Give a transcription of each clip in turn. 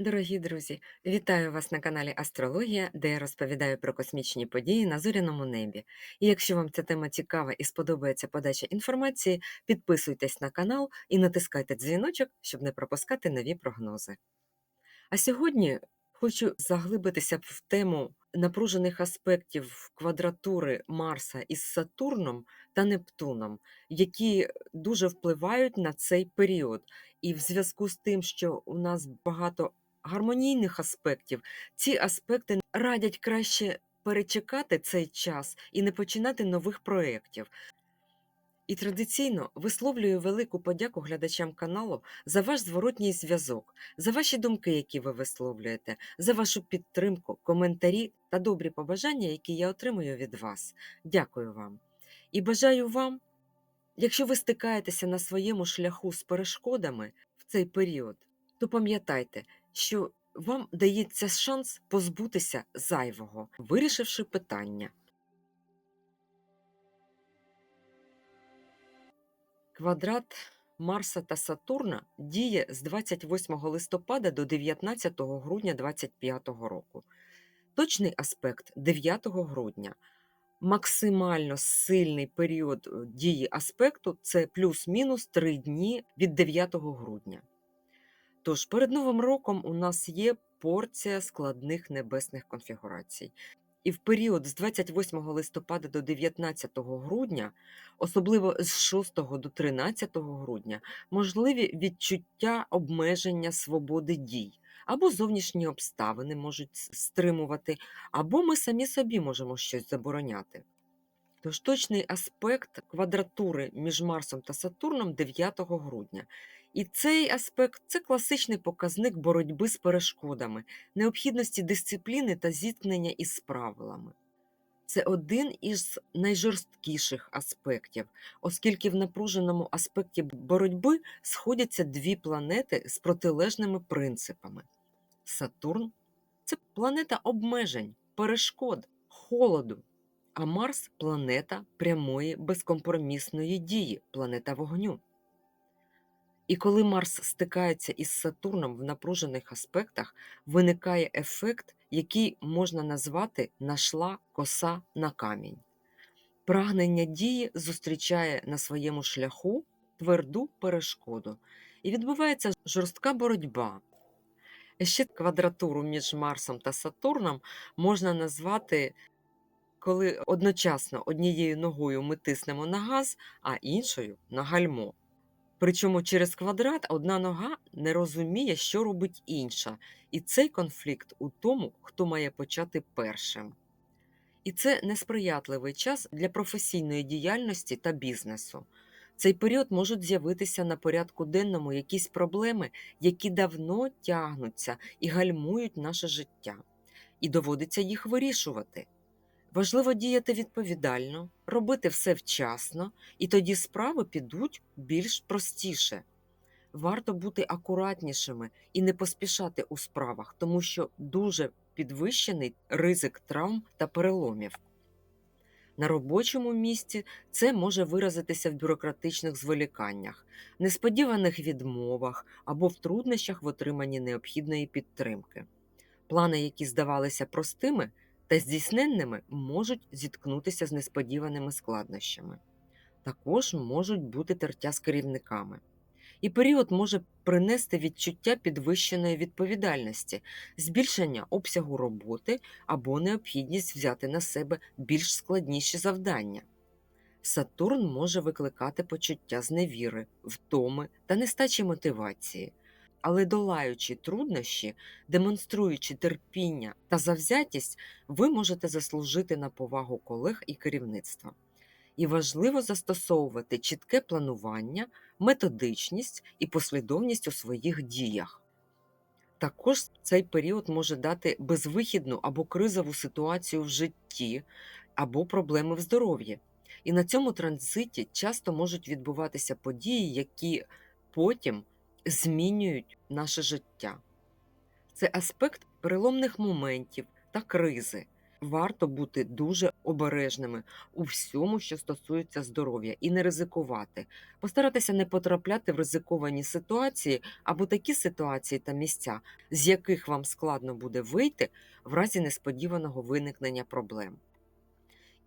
Дорогі друзі, вітаю вас на каналі Астрологія, де я розповідаю про космічні події на зоряному небі. І якщо вам ця тема цікава і сподобається подача інформації, підписуйтесь на канал і натискайте дзвіночок, щоб не пропускати нові прогнози. А сьогодні хочу заглибитися в тему напружених аспектів квадратури Марса із Сатурном та Нептуном, які дуже впливають на цей період. І в зв'язку з тим, що у нас багато гармонійних аспектів, ці аспекти радять краще перечекати цей час і не починати нових проєктів. І традиційно висловлюю велику подяку глядачам каналу за ваш зворотній зв'язок, за ваші думки, які ви висловлюєте, за вашу підтримку, коментарі та добрі побажання, які я отримую від вас. Дякую вам. І бажаю вам, якщо ви стикаєтеся на своєму шляху з перешкодами в цей період, то пам'ятайте, що вам дається шанс позбутися зайвого, вирішивши питання. Квадрат Марса та Сатурна діє з 28 листопада до 19 грудня 2025 року. Точний аспект 9 грудня. Максимально сильний період е, дії аспекту це плюс-мінус 3 дні від 9 грудня. Тож перед Новим роком у нас є порція складних небесних конфігурацій. І в період з 28 листопада до 19 грудня, особливо з 6 до 13 грудня, можливі відчуття обмеження свободи дій, або зовнішні обставини можуть стримувати, або ми самі собі можемо щось забороняти. Тож точний аспект квадратури між Марсом та Сатурном 9 грудня. І цей аспект це класичний показник боротьби з перешкодами, необхідності дисципліни та зіткнення із правилами. Це один із найжорсткіших аспектів, оскільки в напруженому аспекті боротьби сходяться дві планети з протилежними принципами. Сатурн це планета обмежень, перешкод, холоду, а Марс планета прямої безкомпромісної дії, планета вогню. І коли Марс стикається із Сатурном в напружених аспектах, виникає ефект, який можна назвати нашла коса на камінь. Прагнення дії зустрічає на своєму шляху тверду перешкоду, і відбувається жорстка боротьба. Ще квадратуру між Марсом та Сатурном можна назвати, коли одночасно однією ногою ми тиснемо на газ, а іншою на гальмо. Причому через квадрат одна нога не розуміє, що робить інша, і цей конфлікт у тому, хто має почати першим. І це несприятливий час для професійної діяльності та бізнесу. Цей період можуть з'явитися на порядку денному якісь проблеми, які давно тягнуться і гальмують наше життя, і доводиться їх вирішувати. Важливо діяти відповідально, робити все вчасно, і тоді справи підуть більш простіше. Варто бути акуратнішими і не поспішати у справах, тому що дуже підвищений ризик травм та переломів. На робочому місці це може виразитися в бюрократичних зволіканнях, несподіваних відмовах або в труднощах в отриманні необхідної підтримки. Плани, які здавалися простими, та здійсненними можуть зіткнутися з несподіваними складнощами. Також можуть бути тертя з керівниками. І період може принести відчуття підвищеної відповідальності, збільшення обсягу роботи або необхідність взяти на себе більш складніші завдання. Сатурн може викликати почуття зневіри, втоми та нестачі мотивації, але долаючи труднощі, демонструючи терпіння та завзятість, ви можете заслужити на повагу колег і керівництва. І важливо застосовувати чітке планування, методичність і послідовність у своїх діях. Також цей період може дати безвихідну або кризову ситуацію в житті або проблеми в здоров'ї. І на цьому транзиті часто можуть відбуватися події, які потім змінюють наше життя. Це аспект переломних моментів та кризи, Варто бути дуже обережними у всьому, що стосується здоров'я, і не ризикувати. Постаратися не потрапляти в ризиковані ситуації або такі ситуації та місця, з яких вам складно буде вийти в разі несподіваного виникнення проблем.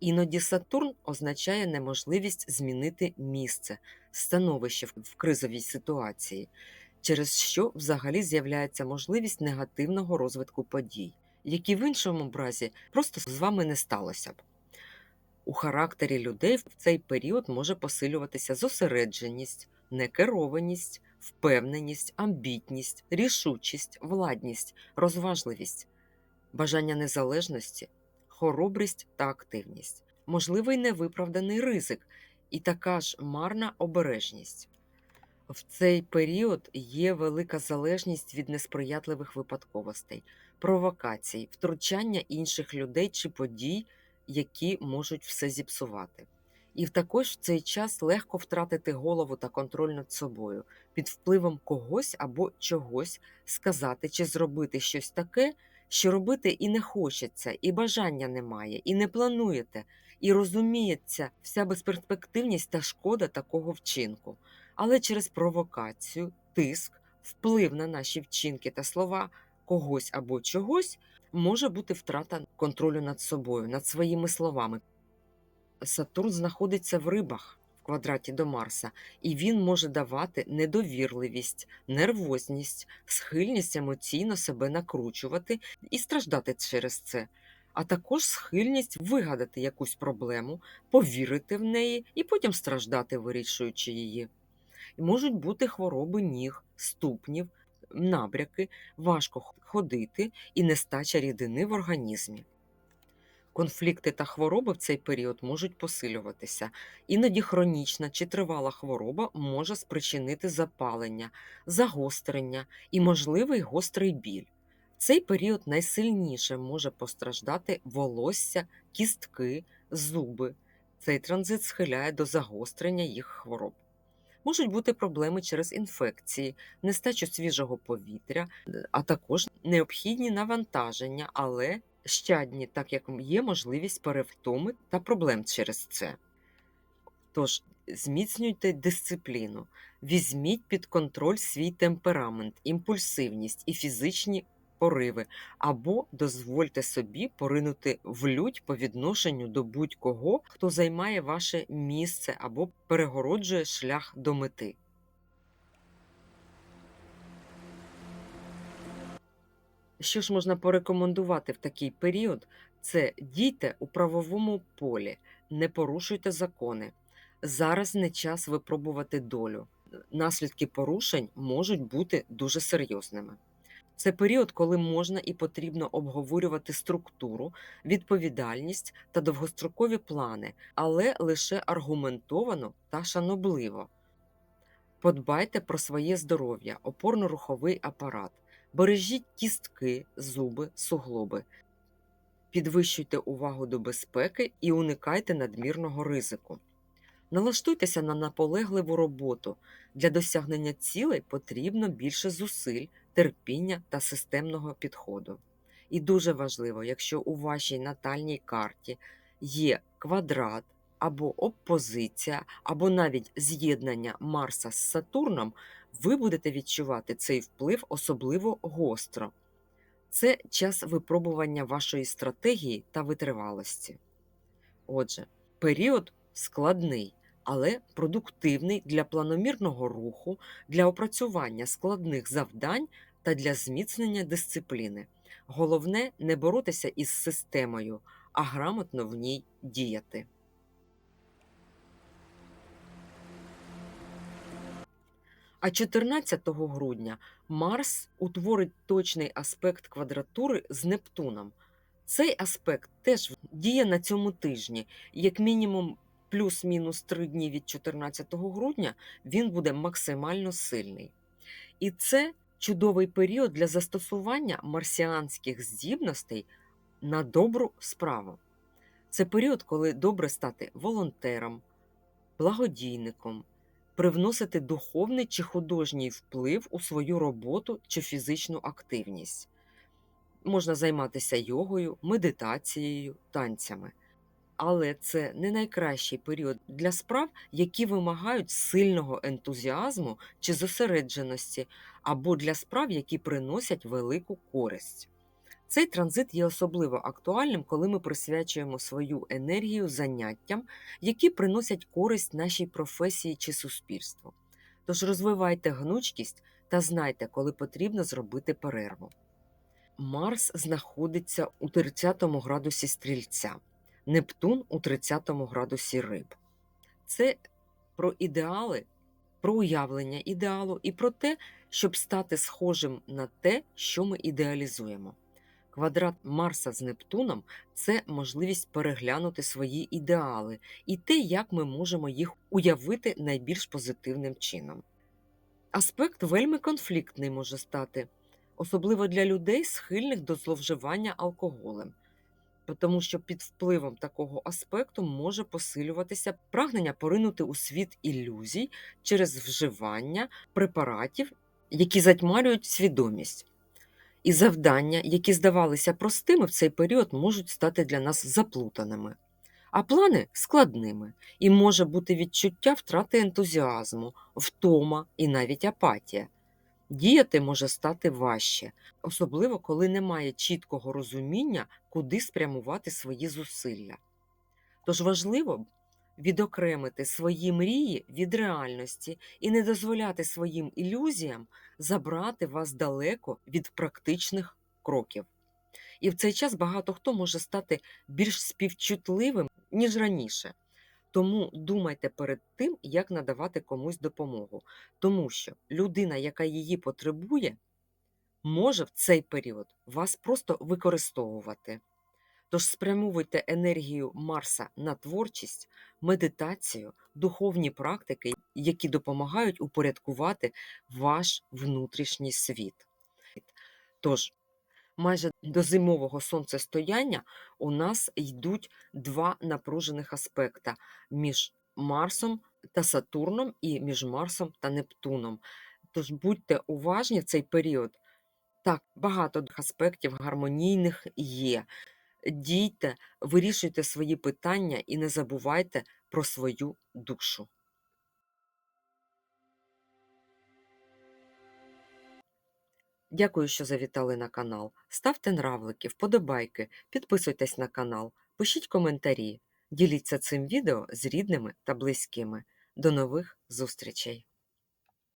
Іноді Сатурн означає неможливість змінити місце, становище в- кризовій ситуації, через що взагалі з'являється можливість негативного розвитку подій, які в іншому разі просто з вами не сталося б. У характері людей в цей період може посилюватися зосередженість, некерованість, впевненість, амбітність, рішучість, владність, розважливість, бажання незалежності, хоробрість та активність, можливий невиправданий ризик і така ж марна обережність. В цей період є велика залежність від несприятливих випадковостей, провокацій, втручання інших людей чи подій, які можуть все зіпсувати. І також в цей час легко втратити голову та контроль над собою, під впливом когось або чогось сказати чи зробити щось таке, що робити і не хочеться, і бажання немає, і не плануєте, і розуміється вся безперспективність та шкода такого вчинку. Але через провокацію, тиск, вплив на наші вчинки та слова когось або чогось може бути втрата контролю над собою, над своїми словами. Сатурн знаходиться в рибах квадраті до Марса, і він може давати недовірливість, нервозність, схильність емоційно себе накручувати і страждати через це, а також схильність вигадати якусь проблему, повірити в неї і потім страждати, вирішуючи її. Можуть бути хвороби ніг, ступнів, набряки, важко ходити і нестача рідини в організмі. Конфлікти та хвороби в цей період можуть посилюватися. Іноді хронічна чи тривала хвороба може спричинити запалення, загострення і можливий гострий біль. Цей період найсильніше може постраждати волосся, кістки, зуби. Цей транзит схиляє до загострення їх хвороб. Можуть бути проблеми через інфекції, нестачу свіжого повітря, а також необхідні навантаження, але щадні, так як є можливість перевтоми та проблем через це. Тож зміцнюйте дисципліну, візьміть під контроль свій темперамент, імпульсивність і фізичні пориви, або дозвольте собі поринути в лють по відношенню до будь-кого, хто займає ваше місце або перегороджує шлях до мети. Що ж можна порекомендувати в такий період? Це дійте у правовому полі, не порушуйте закони. Зараз не час випробувати долю. Наслідки порушень можуть бути дуже серйозними. Це період, коли можна і потрібно обговорювати структуру, відповідальність та довгострокові плани, але лише аргументовано та шанобливо. Подбайте про своє здоров'я, опорно-руховий апарат, бережіть кістки, зуби, суглоби, підвищуйте увагу до безпеки і уникайте надмірного ризику. Налаштуйтеся на наполегливу роботу. Для досягнення цілей потрібно більше зусиль, терпіння та системного підходу. І дуже важливо, якщо у вашій натальній карті є квадрат або опозиція, або навіть з'єднання Марса з Сатурном, ви будете відчувати цей вплив особливо гостро. Це час випробування вашої стратегії та витривалості. Отже, період складний, але продуктивний для планомірного руху, для опрацювання складних завдань та для зміцнення дисципліни. Головне не боротися із системою, а грамотно в ній діяти. А 14 грудня Марс утворить точний аспект квадратури з Нептуном. Цей аспект теж діє на цьому тижні, як мінімум плюс-мінус 3 дні від 14 грудня він буде максимально сильний. І це чудовий період для застосування марсіанських здібностей на добру справу. Це період, коли добре стати волонтером, благодійником, привносити духовний чи художній вплив у свою роботу чи фізичну активність. Можна займатися йогою, медитацією, танцями. Але це не найкращий період для справ, які вимагають сильного ентузіазму чи зосередженості, або для справ, які приносять велику користь. Цей транзит є особливо актуальним, коли ми присвячуємо свою енергію заняттям, які приносять користь нашій професії чи суспільству. Тож розвивайте гнучкість та знайте, коли потрібно зробити перерву. Марс знаходиться у 30 градусі стрільця, Нептун у 30 градусі риб. Це про ідеали, про уявлення ідеалу і про те, щоб стати схожим на те, що ми ідеалізуємо. Квадрат Марса з Нептуном це можливість переглянути свої ідеали і те, як ми можемо їх уявити найбільш позитивним чином. Аспект вельми конфліктний може стати, особливо для людей, схильних до зловживання алкоголем, тому що під впливом такого аспекту може посилюватися прагнення поринути у світ ілюзій через вживання препаратів, які затьмарюють свідомість. І завдання, які здавалися простими в цей період, можуть стати для нас заплутаними, а плани складними, і може бути відчуття втрати ентузіазму, втома і навіть апатія. Діяти може стати важче, особливо коли немає чіткого розуміння, куди спрямувати свої зусилля. Тож важливо відокремити свої мрії від реальності і не дозволяти своїм ілюзіям забрати вас далеко від практичних кроків. І в цей час багато хто може стати більш співчутливим, ніж раніше. Тому думайте перед тим, як надавати комусь допомогу, тому що людина, яка її потребує, може в цей період вас просто використовувати. Тож спрямовуйте енергію Марса на творчість, медитацію, духовні практики, які допомагають упорядкувати ваш внутрішній світ. Тож, майже до зимового сонцестояння у нас йдуть два напружених аспекта між Марсом та Сатурном і між Марсом та Нептуном. Тож будьте уважні в цей період. Так, багато аспектів гармонійних є. Дійте, вирішуйте свої питання і не забувайте про свою душу. Дякую, що завітали на канал. Ставте нравлики, вподобайки, підписуйтесь на канал, пишіть коментарі, діліться цим відео з рідними та близькими. До нових зустрічей!